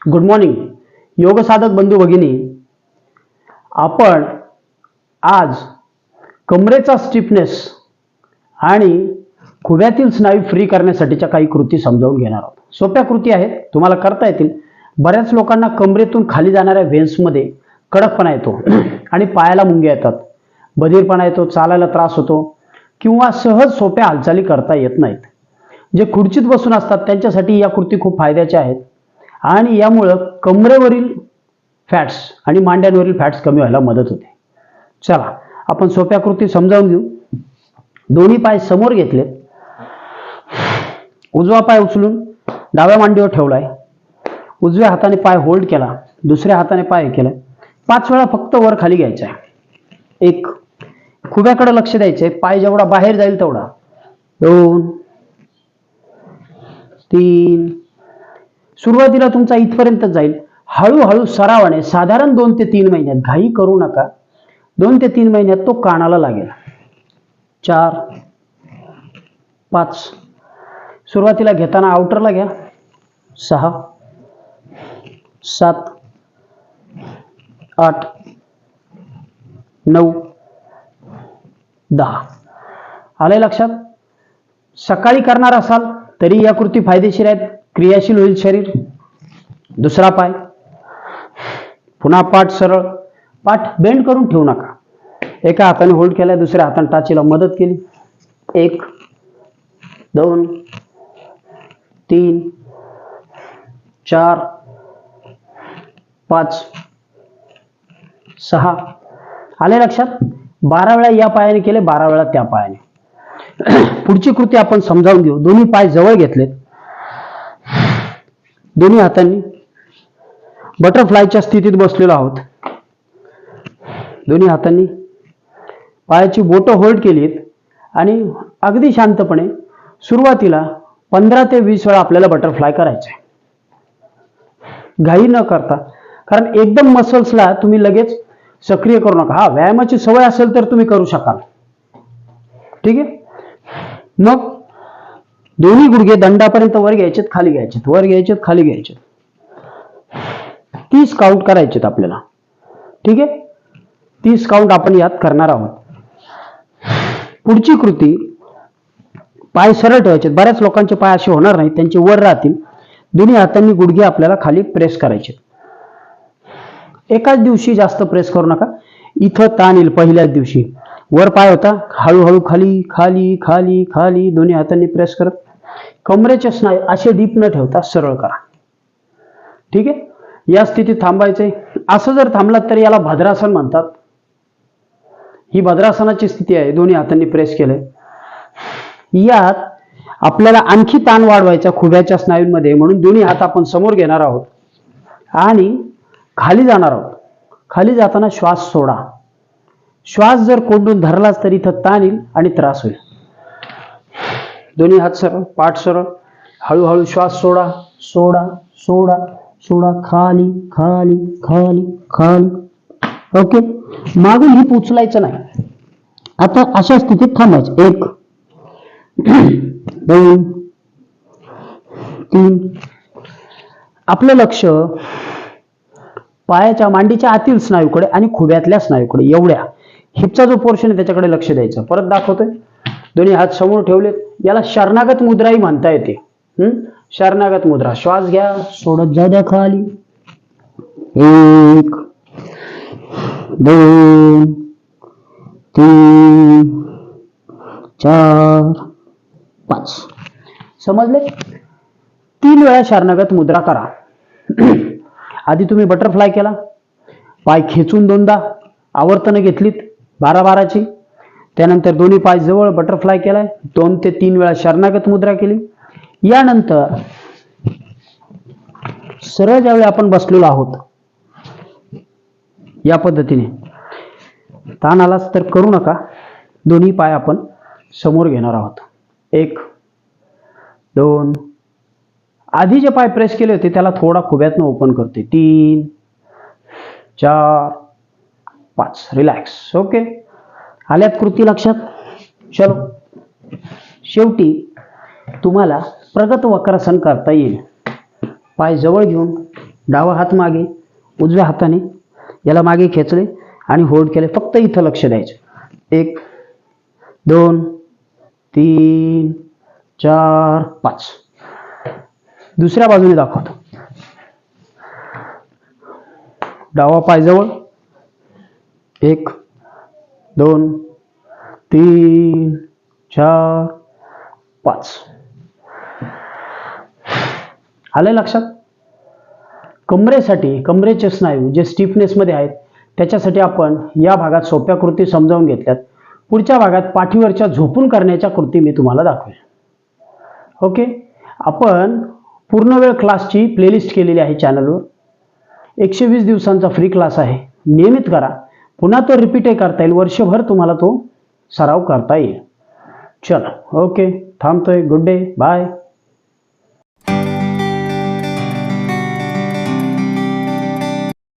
Good morning योगसाधक बंधू भगिनी आपण आज कमरेचा स्टिफनेस आणि खुब्यातील स्नायू फ्री करण्यासाठीच्या काही कृती समजावून घेणार आहोत. सोप्या कृती आहेत तुम्हाला करता येतील. बऱ्याच लोकांना कमरेतून खाली जाणाऱ्या व्हेन्समध्ये कडकपणा येतो आणि पायाला मुंग्या येतात. बधीरपणा येतो चालायला त्रास होतो किंवा सहज सोप्या हालचाली करता येत नाहीत. जे खुर्चीत बसून असतात त्यांच्यासाठी या कृती खूप फायद्याच्या आहेत. आणि यामुळं कमरेवरील फॅट्स आणि मांड्यांवरील फॅट्स कमी व्हायला मदत होते. चला आपण सोप्या कृती समजावून घेऊ. दोन्ही पाय समोर घेतले. उजवा पाय उचलून डाव्या मांडीवर ठेवलाय. उजव्या हाताने पाय होल्ड केला. दुसऱ्या हाताने पाय हे पाच वेळा फक्त वर खाली घ्यायचा आहे. एक खुब्याकडे लक्ष द्यायचंय. पाय जेवढा बाहेर जाईल तेवढा. दोन तीन सुरुवातीला तुमचा इथपर्यंत जाईल. हळूहळू सरावाने साधारण दोन ते तीन महिन्यात घाई करू नका. दोन ते तीन महिन्यात तो कानाला लागेल. चार पाच. सुरुवातीला घेताना आउटरला घ्या. सहा सात आठ नऊ दहा. आलंय लक्षात? सकाळी करणार असाल तरी या कृती फायदेशीर आहेत. क्रियाशील होईल शरीर. दुसरा पाय. पुन्हा पाठ सरळ. पाठ बेंड करून ठेवू नका. एका हाताने होल्ड केला दुसऱ्या हाताने टाचीला मदत केली. एक दोन तीन चार पाच सहा. आले लक्षात? बारा वेळा या पायाने केले बारा वेळा त्या पायाने. पुढची कृती आपण समजावून घेऊ. दोन्ही पाय जवळ घेतलेत. दोन्ही हातांनी बटरफ्लायच्या स्थितीत बसलेलो आहोत. दोन्ही हातांनी पायाची बोटं होल्ड केलीत आणि अगदी शांतपणे सुरुवातीला पंधरा ते वीस वेळा आपल्याला बटरफ्लाय करायचे घाई न करता कारण एकदम मसल्सला तुम्ही लगेच सक्रिय करू नका. हा व्यायामाची सवय असेल तर तुम्ही करू शकाल. ठीक आहे? मग दोन्ही गुडघे दंडापर्यंत वर घ्यायचेत खाली घ्यायचेत. वर घ्यायचेत खाली घ्यायचेत. तीस काउंट करायचेत आपल्याला. ठीक आहे? तीस काउंट आपण यात करणार आहोत. पुढची कृती पाय सरळ ठेवायचे बऱ्याच लोकांचे पाय असे होणार नाही त्यांचे वर राहतील. दोन्ही हातांनी गुडघे आपल्याला खाली प्रेस करायचे एकाच दिवशी जास्त प्रेस करू नका. इथं ताण येईल पहिल्याच दिवशी. वर पाय होता. हळूहळू खाली खाली खाली खाली. दोन्ही हातांनी प्रेस करत. कमरेचे स्नायू असे डीप न ठेवता सरळ करा. ठीक आहे? या स्थितीत थांबायचंय. असं जर थांबलात तर याला भद्रासन म्हणतात. ही भद्रासनाची स्थिती आहे. दोन्ही हातांनी प्रेस केलंय. यात आपल्याला आणखी ताण वाढवायचा खुब्याच्या स्नायूंमध्ये म्हणून दोन्ही हात आपण समोर घेणार आहोत. आणि खाली जाणार आहोत. खाली जाताना श्वास सोडा. श्वास जर कोंडून धरलाच तर इथं ताण येईल आणि त्रास होईल. दोन्ही हात सरळ पाठ सरळ हळूहळू श्वास सोडा सोडा सोडा सोडा. खाली खाली खाली खाली. ओके मागून हिप उचलायचं नाही. आता अशा स्थितीत थांबायचं. एक दोन तीन. आपलं लक्ष पायाच्या मांडीच्या आतील स्नायूकडे आणि खुब्यातल्या स्नायूकडे एवढ्या. हिपचा जो पोर्शन आहे त्याच्याकडे लक्ष द्यायचं. परत दाखवतोय. दोन्ही हात समोर ठेवलेत. याला शरणागत मुद्राही म्हणता येते. हम्म? शरणागत मुद्रा. श्वास घ्या. सोडत जा द्या खाली. एक दोन तीन चार पाच. समजले? तीन वेळा शरणागत मुद्रा करा. आधी तुम्ही बटरफ्लाय केला. पाय खेचून दोनदा. आवर्तनं घेतलीत. बारा बाराची. त्यानंतर दोन्ही पाय जवळ बटरफ्लाय केलाय. दोन ते तीन वेळा शरणागत मुद्रा केली. यानंतर सरळ ज्यावेळी आपण बसलेलो आहोत या पद्धतीने ताण आलाच तर करू नका. दोन्ही पाय आपण समोर घेणार आहोत. एक दोन. आधी जे पाय प्रेस केले होते त्याला थोडा खुब्यातनं ओपन करते. तीन चार पाच. रिलॅक्स ओके आल्यात कृती लक्षात? चलो. शेवटी तुम्हाला प्रगत वक्रासन करता येईल. पाय जवळ घेऊन डावा हात मागे उजव्या हाताने याला मागे खेचले आणि होल्ड केले. फक्त इथं लक्ष द्यायचं. एक दोन तीन चार पाच. दुसऱ्या बाजूने दाखवतो. डावा पाय जवळ. एक दोन तीन चार पाच. आलंय लक्षात? कमरेसाठी कमरेचे स्नायू जे स्टिफनेसमध्ये आहेत त्याच्यासाठी आपण या भागात सोप्या कृती समजावून घेतल्यात. पुढच्या भागात पाठीवरच्या झोपून करण्याच्या कृती मी तुम्हाला दाखवेल ओके? आपण पूर्ण वेळ क्लासची प्लेलिस्ट केलेली आहे चॅनलवर. एकशे वीस दिवसांचा फ्री क्लास आहे. नियमित करा. पुन्हा तो रिपीटही करता येईल. वर्षभर तुम्हाला तो सराव करता येईल. चल ओके थांबतोय. Good day bye